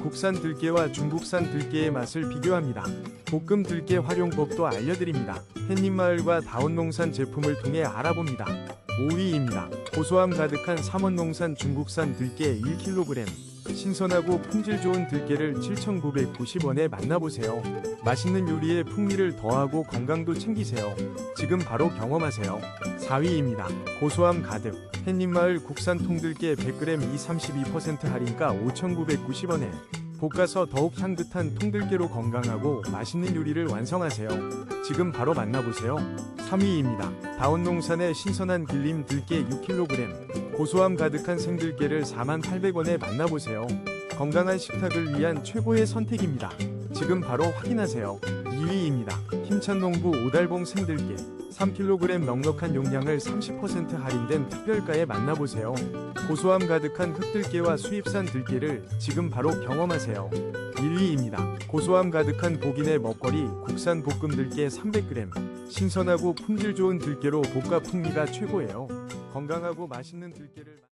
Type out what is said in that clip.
국산 들깨와 중국산 들깨의 맛을 비교합니다. 볶음 들깨 활용법도 알려드립니다. 햇님마을과 다원농산 제품을 통해 알아봅니다. 5위입니다. 고소함 가득한 삼원농산 중국산 들깨 1kg. 신선하고 품질 좋은 들깨를 7,990원에 만나보세요. 맛있는 요리에 풍미를 더하고 건강도 챙기세요. 지금 바로 경험하세요. 4위입니다. 고소함 가득. 햇님마을 국산 통들깨 100g 이 32% 할인가 5,990원에 볶아서 더욱 향긋한 통들깨로 건강하고 맛있는 요리를 완성하세요. 지금 바로 만나보세요. 3위입니다. 다원농산의 신선한 길림 들깨 6kg. 고소함 가득한 생들깨를 4,800원에 만나보세요. 건강한 식탁을 위한 최고의 선택입니다. 지금 바로 확인하세요. 2위입니다. 힘찬 농부 오달봉 생들깨 3kg 넉넉한 용량을 30% 할인된 특별가에 만나보세요. 고소함 가득한 흑들깨와 수입산 들깨를 지금 바로 경험하세요. 1위입니다. 고소함 가득한 복인의 먹거리 국산 볶음 들깨 300g 신선하고 품질 좋은 들깨로 볶아 풍미가 최고예요. 건강하고 맛있는 들깨를